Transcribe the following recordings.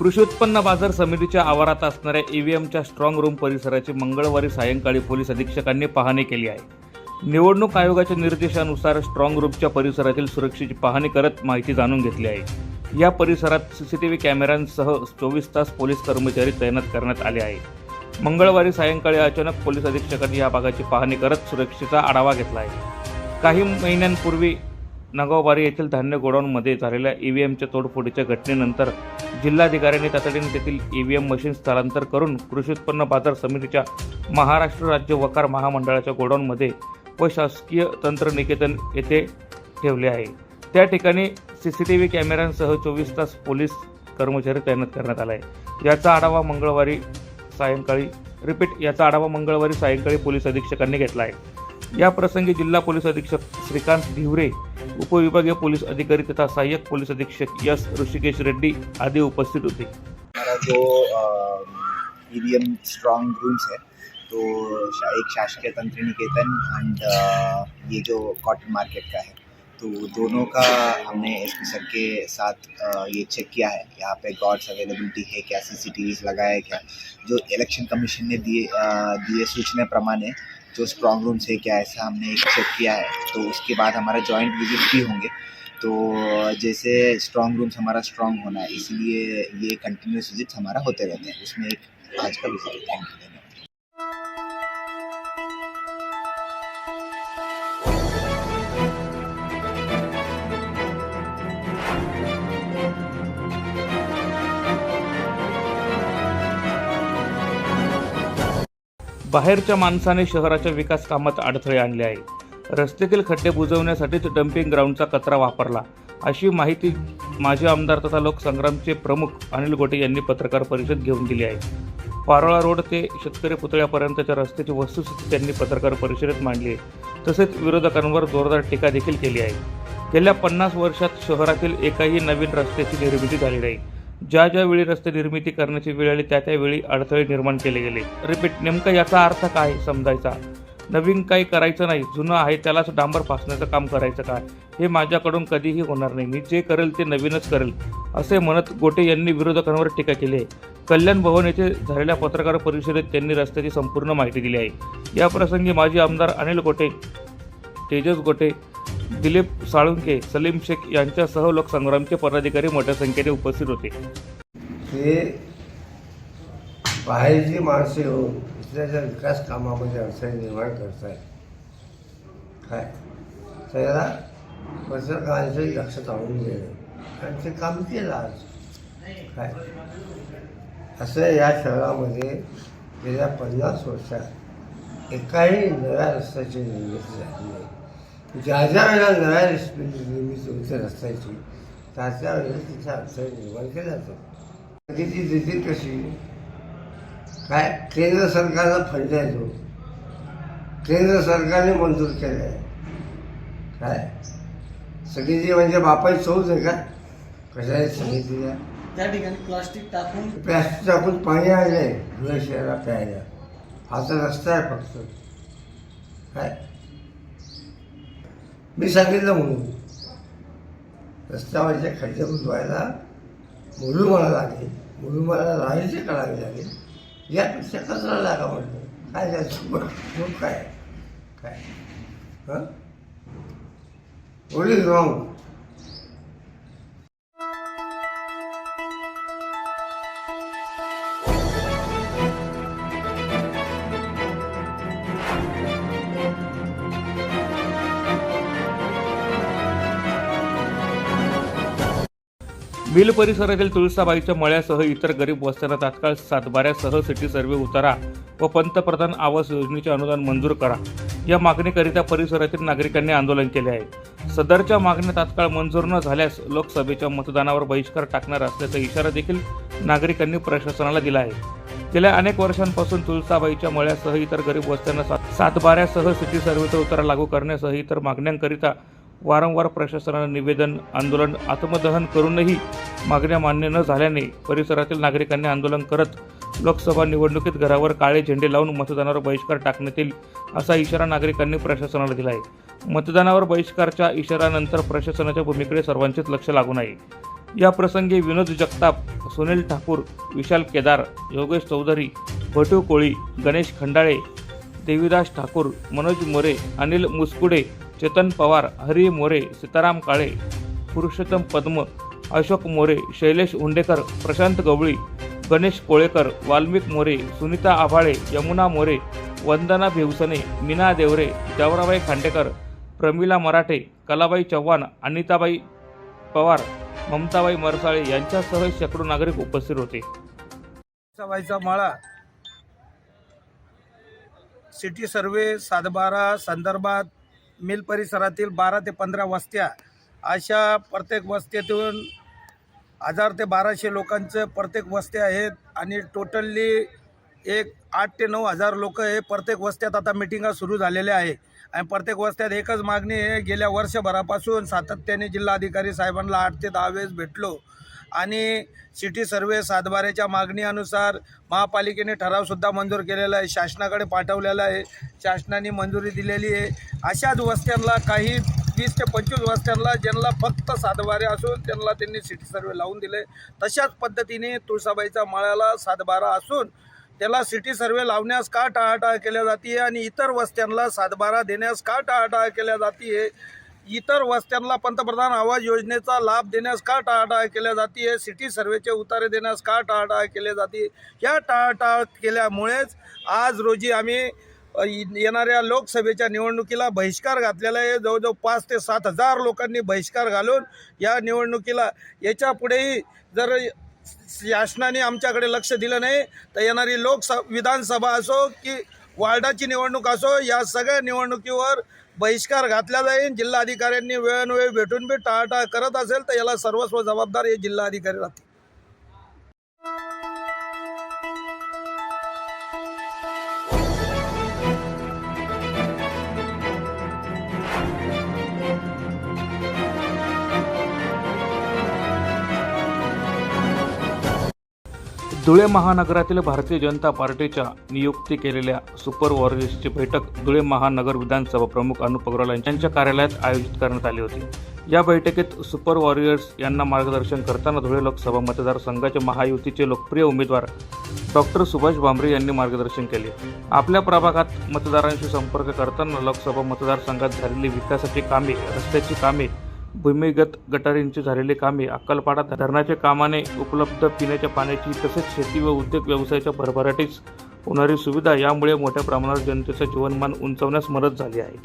कृषी उत्पन्न बाजार समितीच्या आवारात असणाऱ्या ईव्हीएमच्या स्ट्रॉंग रूम परिसराची मंगळवारी सायंकाळी पोलीस अधीक्षकांनी पाहणी केली आहे. निवडणूक आयोगाच्या निर्देशानुसार स्ट्रॉंग रूमच्या परिसरातील सुरक्षेची पाहणी करत माहिती जाणून घेतली आहे. या परिसरात सीसीटीव्ही कॅमेऱ्यांसह चोवीस तास पोलीस कर्मचारी तैनात करण्यात आले आहे मंगळवारी सायंकाळी अचानक पोलीस अधीक्षकांनी या भागाची पाहणी करत सुरक्षेचा आढावा घेतला आहे. काही महिन्यांपूर्वी नगावबारी येथील धान्य गोडाऊनमध्ये झालेल्या ईव्हीएमच्या तोडफोडीच्या घटनेनंतर जिल्हाधिकाऱ्यांनी तातडीने तेथील ईव्हीएम मशीन स्थलांतर करून कृषी उत्पन्न बाजार समितीच्या महाराष्ट्र राज्य वकार महामंडळाच्या गोडाऊनमध्ये व शासकीय तंत्रनिकेतन येथे ठेवले आहे. त्या ठिकाणी सी सी टी व्ही कॅमेऱ्यांसह चोवीस तास पोलीस कर्मचारी तैनात करण्यात आला आहे याचा आढावा मंगळवारी सायंकाळी रिपीट याचा आढावा मंगळवारी सायंकाळी पोलीस अधीक्षकांनी घेतला आहे. या प्रसंगी जिल्हा पोलीस अधीक्षक श्रीकांत धिवरे उपविभागीय पोलीस अधिकारी तथा सहाय्यक पोलीस अधीक्षक एस ऋषिकेश रेड्डी आदि उपस्थित होते। हमारा जो ई वी स्ट्रॉन्ग रूम्स है तो एक शासकीय तंत्र निकेतन एंड ये जो कॉटन मार्केट का है तो दोनों का हमने एस पी सर के साथ ये चेक किया है, यहाँ पे गॉड्स अवेलेबिलिटी है क्या सी सी टी वीज लगाया है क्या, जो इलेक्शन कमीशन ने दिए दिए सूचना प्रमाणे जो स्ट्रॉन्ग रूम्स है क्या ऐसा हमने एक चेक किया है तो उसके बाद हमारा जॉइंट विज़िट भी होंगे। तो जैसे स्ट्रॉन्ग रूम्स हमारा स्ट्रॉन्ग होना है, इसलिए ये कंटिन्यूस विज़िट हमारा होते रहते हैं। उसमें एक आज का विज़िट थैंक यू बाहेरच्या माणसाने शहराच्या विकास कामात अडथळे आणले आहे. रस्त्यातील खड्डे बुजवण्यासाठीच डम्पिंग ग्राउंडचा कचरा वापरला. अशी माहिती माजी आमदार तथा लोकसंग्रामचे प्रमुख अनिल गोटे यांनी पत्रकार परिषद घेऊन दिली आहे. पारोळा रोड ते शेतकरी पुतळ्यापर्यंतच्या रस्त्याची वस्तुस्थिती त्यांनी पत्रकार परिषदेत मांडली आहे. तसेच विरोधकांवर जोरदार टीका देखील केली आहे. गेल्या पन्नास वर्षात शहरातील एकाही नवीन रस्त्याची निर्मिती झाली नाही. ज्या ज्या वेळी रस्ते निर्मिती करण्याची वेळ आली त्या त्यावेळी अडथळे निर्माण केले गेले. रिपीट नेमका याचा अर्थ काय समजायचा? नवीन काही करायचं नाही जुनं आहे त्यालाच डांबर फासण्याचं काम करायचं काय हे माझ्याकडून कधीही होणार नाही. मी जे करेल ते नवीनच करेल असे म्हणत गोटे यांनी विरोधकांवर टीका केली आहे. कल्याण भवन येथे झालेल्या पत्रकार परिषदेत त्यांनी रस्त्याची संपूर्ण माहिती दिली आहे. या प्रसंगी माजी आमदार अनिल गोटे तेजस गोटे दिलीप साळुंके सलीम शेख यांच्यासह लोकसंग्रामचे पदाधिकारी मोठ्या संख्येने उपस्थित होते. ते बाहेरची माणसे हो, येऊन इथल्याच्या विकास कामामध्ये अडचणी निर्माण करत आहेत काय त्याला पत्रकारांचं लक्ष आणून देणं आणि ते काम केलं आज. काय? असं या शहरामध्ये गेल्या पन्नास वर्षात एकाही नव्या रस्त्याची निर्मिती झाली नाही. ज्या ज्या वेळेला नव्या निर्मिती होते रस्त्याची त्या त्या वेळेला तिथे अडचणी निर्माण केल्या जातात त्याची देतील कशी? काय? केंद्र सरकारचा फंड आहे तो केंद्र सरकारने मंजूर केला आहे काय? सगळी म्हणजे बापाची चौच आहे का? कशाने समितीला त्या ठिकाणी प्लास्टिक टाकून प्लॅस्टिक टाकून पाणी आले धुळे शहरात प्यायला. हा तर रस्ता आहे फक्त. काय? मी सांगितलं म्हणून. रस्त्यावरच्या खड्डे बुजवायला मुलू मला लागेल. मुलू मला राहायचे करावे लागेल. यापेक्षा कचरा लागा म्हटलं काय जायचं काय? काय? हां? ओळी रॉंग मिल परिसरातील तुळसाबाईच्या मळ्यासह इतर गरीब वस्त्यांना तात्काळ सातबाऱ्यासह सिटी सर्व्हे उतारा व पंतप्रधान आवास योजनेचे अनुदान मंजूर करा. या मागणीकरिता परिसरातील नागरिकांनी आंदोलन केले आहे. सदरच्या मागण्या तात्काळ मंजूर न झाल्यास लोकसभेच्या मतदानावर बहिष्कार टाकणार असल्याचा इशारा देखील नागरिकांनी प्रशासनाला दिला आहे. गेल्या अनेक वर्षांपासून तुळसाबाईच्या मळ्यासह इतर गरीब वस्त्यांना सात- सातबाऱ्यासह सिटी सर्व्हेचा उतारा लागू करण्यासह इतर मागण्यांकरिता वारंवार प्रशासनानं निवेदन आंदोलन आत्मदहन करूनही मागण्या मान्य न झाल्याने परिसरातील नागरिकांनी आंदोलन करत लोकसभा निवडणुकीत घरावर काळे झेंडे लावून मतदानावर बहिष्कार टाकण्यात येईल असा इशारा नागरिकांनी प्रशासनाला दिला आहे मतदानावर बहिष्कारच्या इशाऱ्यानंतर प्रशासनाच्या भूमिकेकडे सर्वांचेच लक्ष लागून आहे. या प्रसंगी विनोद जगताप सुनील ठाकूर विशाल केदार योगेश चौधरी भटू कोळी गणेश खंडाळे देवीदास ठाकूर मनोज मोरे अनिल मुसकुडे चेतन पवार हरी मोरे सीताराम काळे पुरुषोत्तम पद्म अशोक मोरे शैलेश हुंडेकर प्रशांत गवळी गणेश कोळेकर वाल्मिक मोरे सुनीता आभाळे यमुना मोरे वंदना भिवसने मीना देवरे जावराबाई खांडेकर प्रमिला मराठे कलाबाई चव्हाण अनिताबाई पवार ममताबाई मरसाळे यांच्यासह शेकडो नागरिक उपस्थित होते. माळा. सिटी सर्वे सातबारा संदर्भात मिल परिसरातील बारा ते पंधरा वस्त्या अशा प्रत्येक वस्त्यातून हजार ते बाराशे लोकांचं प्रत्येक वस्त्या आहेत आणि टोटली एक आठ ते नऊ हजार लोक हे प्रत्येक वस्त्यात आता मिटिंगा सुरू झालेल्या आहे आणि प्रत्येक वस्त्यात एकच मागणी आहे गेल्या वर्षभरापासून सातत्याने जिल्हाधिकारी साहेबांना आठ ते दहा वेळेस भेटलो. आणि सिटी सर्वे सातबाऱ्याच्या मागणीनुसार महापालिकेने ठरावसुद्धा मंजूर केलेला आहे. शासनाकडे पाठवलेला आहे. शासनाने मंजुरी दिलेली आहे. अशाच वस्त्यांना काही वीस ते पंचवीस वस्त्यांना ज्यांना फक्त सातबारे असून त्यांना त्यांनी सिटी सर्वे लावून दिले. तशाच पद्धतीने तुळसाबाईचा माळ्याला सातबारा असून त्याला सिटी सर्वे लावण्यास का टाळाटाळ केल्या जाते आणि इतर वस्त्यांना सातबारा देण्यास का टाळाटाळ केल्या जाते इतर वस्त्यांना पंतप्रधान आवास योजनेचा लाभ देण्यास का टाळाटाळ केल्या जाते सिटी सर्वेचे उतारे देण्यास का टाळाटाळ केले जाते? या टाळाटाळ केल्यामुळेच आज रोजी आम्ही येणाऱ्या लोकसभेच्या निवडणुकीला बहिष्कार घातलेला आहे. जवळजवळ पाच ते सात हजार लोकांनी बहिष्कार घालून या निवडणुकीला याच्या पुढेही जर शासनाने आमच्याकडे लक्ष दिलं नाही तर येणारी लोकस विधानसभा असो की वार्डाची निवडणूक असो या सगळ्या निवडणुकीवर बहिष्कार घातला जाईल जिल्हाधिकाऱ्यांनी वेळोवेळी भेटून बी टाळाटाळ करत असेल तर याला सर्वस्व जबाबदार हे जिल्हाधिकारी राहतील. धुळे महानगरातील भारतीय जनता पार्टीच्या नियुक्ती केलेल्या सुपर वॉरियर्सची बैठक धुळे महानगर विधानसभा प्रमुख अनुप अग्रवाल यांच्या कार्यालयात आयोजित करण्यात आली होती. या बैठकीत सुपर वॉरियर्स यांना मार्गदर्शन करताना धुळे लोकसभा मतदारसंघाचे महायुतीचे लोकप्रिय उमेदवार डॉक्टर सुभाष भांबरे यांनी मार्गदर्शन केले. आपल्या प्रभागात मतदारांशी संपर्क करताना लोकसभा मतदारसंघात झालेली विकासाची कामे रस्त्याची कामे भूमिगत गटारींची झालेले कामे अक्कलपाडा धरणाच्या कामाने उपलब्ध पिण्याच्या पाण्याची तसेच शेती व उद्योग व्यवसायाच्या भरभराटीस होणारी सुविधा यामुळे मोठ्या प्रमाणावर जनतेचं जीवनमान उंचावण्यास मदत झाली आहे.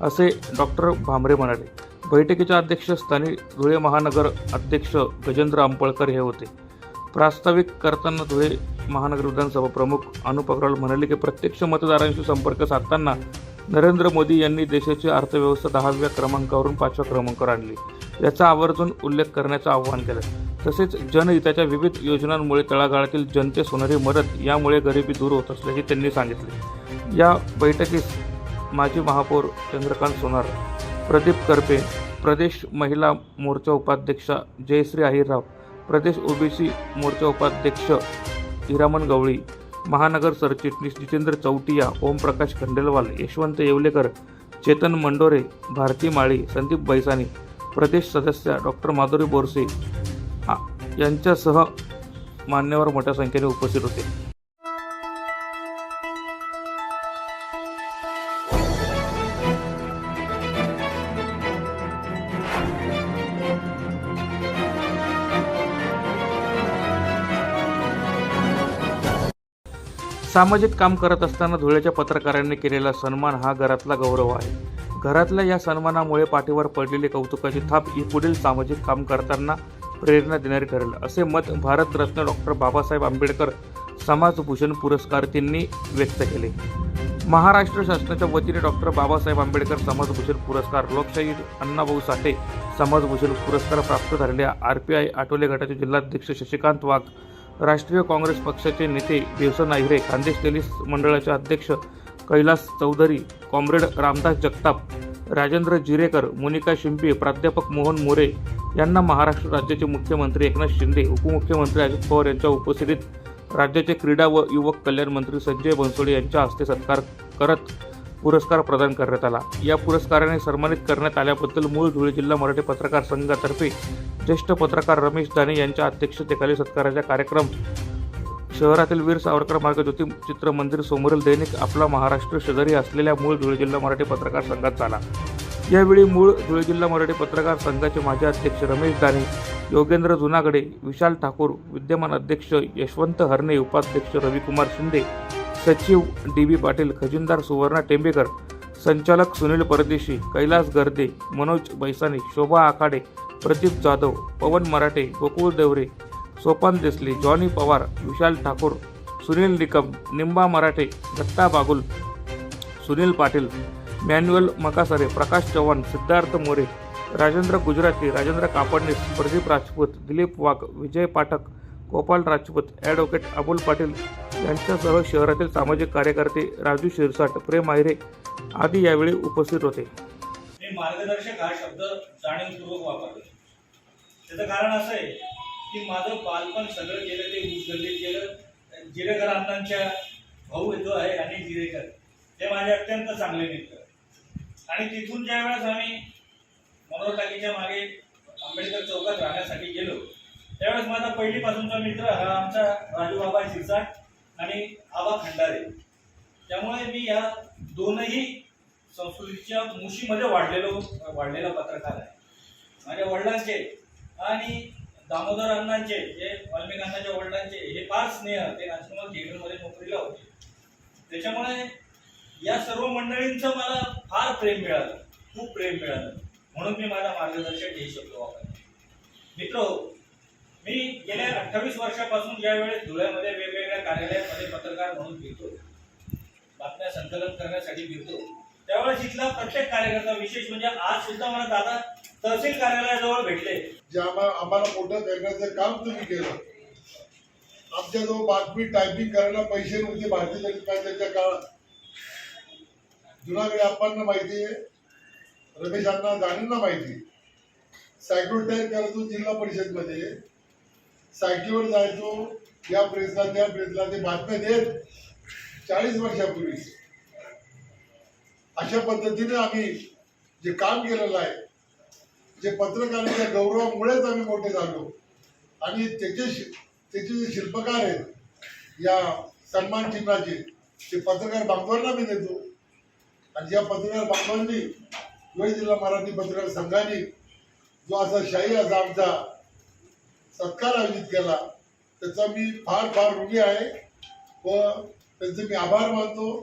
असे डॉक्टर भामरे म्हणाले. बैठकीच्या अध्यक्षस्थानी धुळे महानगर अध्यक्ष गजेंद्र आंबळकर हे होते. प्रास्ताविक करताना धुळे महानगर विधानसभा प्रमुख अनुप अग्रवाल म्हणाले की प्रत्यक्ष मतदारांशी संपर्क साधताना नरेंद्र मोदी यांनी देशाची अर्थव्यवस्था दहाव्या क्रमांकावरून पाचव्या क्रमांकावर आणली. याचा आवर्जून उल्लेख करण्याचं आवाहन केलं. तसेच जनहिताच्या विविध योजनांमुळे तळागाळातील जनतेस होणारी मदत यामुळे गरिबी दूर होत असल्याचे त्यांनी सांगितले. या बैठकीस माजी महापौर चंद्रकांत सोनार प्रदीप करपे प्रदेश महिला मोर्चा उपाध्यक्षा जयश्री अहिरराव प्रदेश ओबीसी मोर्चा उपाध्यक्ष हिरामन गवळी महानगर सरचिटणीस जितेंद्र चौटिया ओमप्रकाश खंडेलवाल यशवंत येवलेकर चेतन मंडोरे भारती माळी संदीप बैसानी प्रदेश सदस्य डॉक्टर माधुरी बोरसे यांच्यासह मान्यवर मोठ्या संख्येने उपस्थित होते. सामाजिक काम करत असताना धुळ्याच्या पत्रकारांनी केलेला सन्मान हा घरातला गौरव आहे. घरातल्या या सन्मानामुळे पाठीवर पडलेली कौतुकाची थाप ही पुढील सामाजिक काम करताना प्रेरणा देणारी ठरेल असे मत भारतरत्न डॉक्टर बाबासाहेब आंबेडकर समाजभूषण पुरस्कारार्थींनी व्यक्त केले. महाराष्ट्र शासनाच्या वतीने डॉक्टर बाबासाहेब आंबेडकर समाजभूषण पुरस्कार लोकशाही अण्णाभाऊ साठे समाजभूषण पुरस्कार प्राप्त झालेल्या आर पी आय आठवले गटाचे जिल्हाध्यक्ष शशिकांत वाघ राष्ट्रीय काँग्रेस पक्षाचे नेते देवसन आहिरे खानदेश टेनिस मंडळाचे अध्यक्ष कैलास चौधरी कॉम्रेड रामदास जगताप राजेंद्र जिरेकर मोनिका शिंपे प्राध्यापक मोहन मोरे यांना महाराष्ट्र राज्याचे मुख्यमंत्री एकनाथ शिंदे उपमुख्यमंत्री अजित पवार यांच्या उपस्थितीत राज्याचे क्रीडा व युवक कल्याण मंत्री संजय बनसोडे यांच्या हस्ते सत्कार करत पुरस्कार प्रदान करण्यात आला. या पुरस्काराने सन्मानित करण्यात आल्याबद्दल मूळ धुळे जिल्हा मराठी पत्रकार संघातर्फे ज्येष्ठ पत्रकार रमेश दाने यांच्या अध्यक्षतेखाली सत्काराचा कार्यक्रम शहरातील वीर सावरकर मार्ग ज्योतिचित्र मंदिर समोरील दैनिक आपला महाराष्ट्र शेजारी असलेल्या मूळ धुळे जिल्हा मराठी पत्रकार संघात झाला. यावेळी मूळ धुळे जिल्हा मराठी पत्रकार संघाचे माजी अध्यक्ष रमेश दाने योगेंद्र जुनागडे विशाल ठाकूर विद्यमान अध्यक्ष यशवंत हरणे उपाध्यक्ष रविकुमार शिंदे सचिव डी बी पाटील खजिनदार सुवर्णा टेंबेकर संचालक Sunil Pardeshi Kailas Garde Manoj Baisani Shobha Akhade Pradeep Jadhav Pavan Marathe Gokul Devre Sopan Desle Johnny Pawar Vishal Thakur Sunil Nikam Nimba Marathe Datta Bagul Sunil Patil Manuel Makasare Prakash Chavan Siddharth More Rajendra Gujarati Rajendra Kapadnis Pradeep Rajput Dilip Wagh Vijay Pathak Gopal Rajput advocate Abul Patil यांच्यासह शहरातील सामाजिक कार्यकर्ते राजू शिरसाट प्रेम आहिरे आदी यावेळी उपस्थित होते. मी मार्गदर्शक हा शब्द जाणीवपूर्वक वापरतो. त्याचं कारण असं आहे की माझं बालपण सगळं गेलं ते ऊस गेलं. जिरेकर अण्णांच्या भाऊ जो आहे आणि जिरेकर. ते माझे अत्यंत चांगले मित्र. आणि तिथून ज्या वेळेस आम्ही मनोहर टाकीच्या मागे आंबेडकर चौकात राहण्यासाठी गेलो त्यावेळेस माझा पहिलीपासूनचा मित्र हा आमचा राजू बाबा शिरसाट आणि आबा खंडारे. त्यामुळे मी या दोनही संस्कृतीच्या मुशीमध्ये वाढलेलो वाढलेला पत्रकार आहे. माझ्या वडिलांचे आणि दामोदर अण्णांचे जे वाल्मिक वडिलांचे हे फार स्नेह ते नॅशनल थिएटरमध्ये नोकरीला होते. त्याच्यामुळे या सर्व मंडळींचं मला फार प्रेम मिळालं खूप प्रेम मिळालं. म्हणून मी माझा मार्गदर्शक हे शब्द वापरला. मित्र हो, मी गेल्या अठ्ठावीस वर्षापासून ज्यावेळेस धुळ्यामध्ये वेगवेगळ्या कार्यालयामध्ये पत्रकार म्हणून फिरतो बातम्या संकलन करण्यासाठी फिरतो त्यावेळेस इथला प्रत्येक कार्यकर्ता विशेष म्हणजे आज सुद्धा मला दादा तहसील कार्यालयाजवळ भेटले. जे आम्हाला मोठं करण्याचं काम तुम्ही केलं. आमच्या जो बातमी टायपिंग करायला पैसे नव्हते भारतीय जनता पार्टीच्या काळात. जुनाकडे आपण माहिती आहे रमेश जाणींना माहिती आहे. सायकल करायचो जिल्हा परिषदमध्ये. सायकलीवर जायचो या प्रेसला त्या प्रेसला ते बातम्या देत चाळीस वर्षापूर्वी अशा पद्धतीने आम्ही जे काम केलेलं आहे जे पत्रकारांच्या गौरवामुळेच आम्ही मोठे झालो. आणि त्याचे शि- त्याचे जे शिल्पकार आहेत या सन्मान चिन्हाचे ते पत्रकार बांधवांना मी देतो. आणि ज्या पत्रकार बांधवांनी धुळे जिल्हा मराठी पत्रकार संघाने जो असा शाही असा आमचा सत्कार आयोजित केला. त्याचा मी फार फार ऋणी आहे व त्यांचे मी आभार मानतो.